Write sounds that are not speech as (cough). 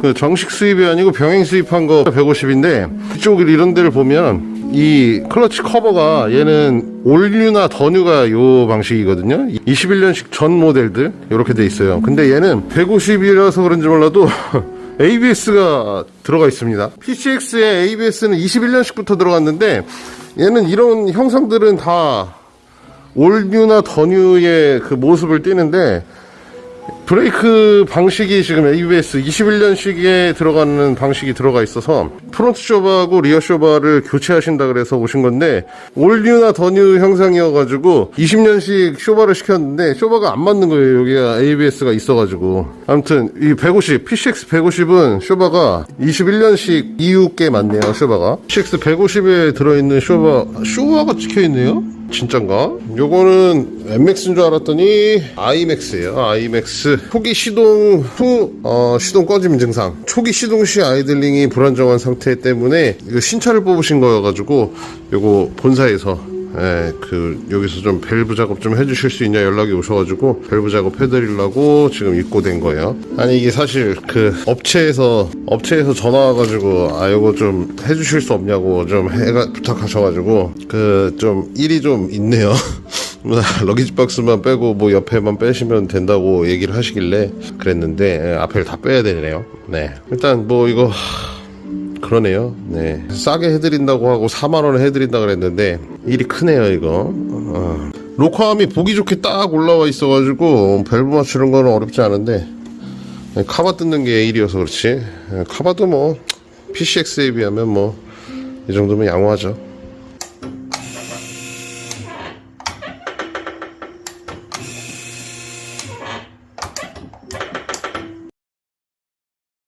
그 정식 수입이 아니고 병행 수입한 거 150인데 이쪽 이런 데를 보면 이 클러치 커버가 얘는 올뉴나 더뉴가 요 방식이거든요. 21년식 전 모델들 이렇게 돼 있어요. 근데 얘는 150이라서 그런지 몰라도 (laughs) ABS가 들어가 있습니다. PCX에 ABS는 21년식부터 들어갔는데 얘는 이런 형상들은 다 올뉴나 더뉴의 그 모습을 띠는데 브레이크 방식이 지금 ABS 21년식에 들어가는 방식이 들어가 있어서 프론트 쇼바하고 리어 쇼바를 교체하신다 그래서 오신 건데 올뉴나 더뉴 형상이어가지고 20년식 쇼바를 시켰는데 쇼바가 안 맞는 거예요. 여기가 ABS가 있어가지고. 아무튼 이 150 PCX 150은 쇼바가 21년식 이후께 맞네요 쇼바가. PCX 150에 들어있는 쇼바 쇼바가 찍혀있네요 진짠가? 요거는 MX인 줄 알았더니 IMAX예요. IMAX 초기 시동 후 어, 시동 꺼짐 증상. 초기 시동 시 아이들링이 불안정한 상태 때문에 이거 신차를 뽑으신 거여가지고 요거 본사에서 예, 그 여기서 좀 밸브 작업 좀 해주실 수 있냐 연락이 오셔가지고 밸브 작업 해드리려고 지금 입고된 거예요. 아니 이게 사실 그 업체에서 업체에서 전화 와가지고 아 이거 좀 해주실 수 없냐고 좀 해가 부탁하셔가지고 그 좀 일이 좀 있네요. (laughs) 러기지 박스만 빼고 뭐 옆에만 빼시면 된다고 얘기를 하시길래 그랬는데 예, 앞에를 다 빼야 되네요. 네 일단 뭐 이거. 그러네요. 네. 싸게 해드린다고 하고 4만원에 해드린다 그랬는데, 일이 크네요, 이거. 어. 로커함이 보기 좋게 딱 올라와 있어가지고, 밸브 맞추는 거는 어렵지 않은데, 네, 카바 뜯는 게 일이어서 그렇지. 네, 카바도 뭐, PCX에 비하면 뭐, 이 정도면 양호하죠.